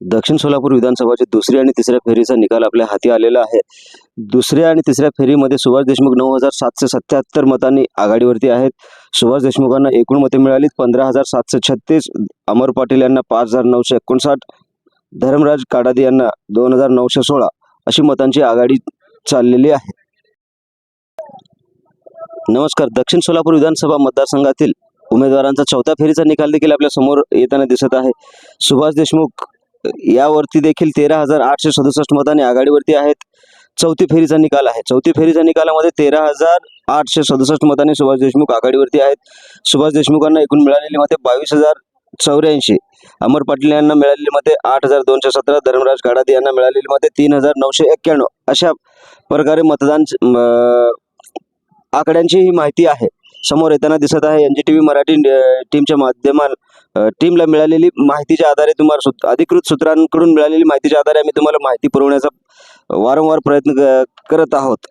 दक्षिण सोलापूर विधानसभाची दुसरी आणि तिसऱ्या फेरीचा निकाल आपल्या हाती आलेला आहे. दुसऱ्या आणि तिसऱ्या फेरीमध्ये सुभाष देशमुख नऊ हजार सातशे सत्याहत्तर मतांनी आघाडीवरती आहेत. सुभाष देशमुखांना एकूण मते मिळाली पंधरा हजार सातशे छत्तीस अमर पाटील यांना पाच हजार नऊशे एकोणसाठ धर्मराज काडादी यांना दोन हजार नऊशे सोळा अशी मतांची आघाडी चाललेली आहे. नमस्कार दक्षिण सोलापूर विधानसभा मतदारसंघातील उमेदवारांचा चौथ्या फेरीचा निकाल देखील आपल्यासमोर येताना दिसत आहे. सुभाष देशमुख यावरती देखील तेरा हजार आठशे सदुसष्ट मतांनी आघाडीवरती आहेत. चौथी फेरीचा निकाल आहे. चौथी फेरीच्या निकालामध्ये तेरा हजार आठशे सदुसष्ट मतांनी सुभाष देशमुख आघाडीवरती आहेत. सुभाष देशमुखांना एकूण मिळालेली मते बावीस हजार चौऱ्याऐंशी. अमर पाटील यांना मिळालेली मते आठ हजार दोनशे सतरा. धर्मराज गाडादे यांना मिळालेली मते तीन हजार नऊशे एक्क्याण्णव. अशा प्रकारे मतदान आकड्यांची ही माहिती आहे. समोर येताना दिसत आहे. N G T V Marathi टीमच्या माध्यमान टीमला मिळालेली माहितीच्या आधारे तुम्हाला सूत- अधिकृत सूत्रांकडून मिळालेली माहितीच्या आधारे आम्ही तुम्हाला माहिती पुरवण्याचा वारंवार प्रयत्न करत आहोत.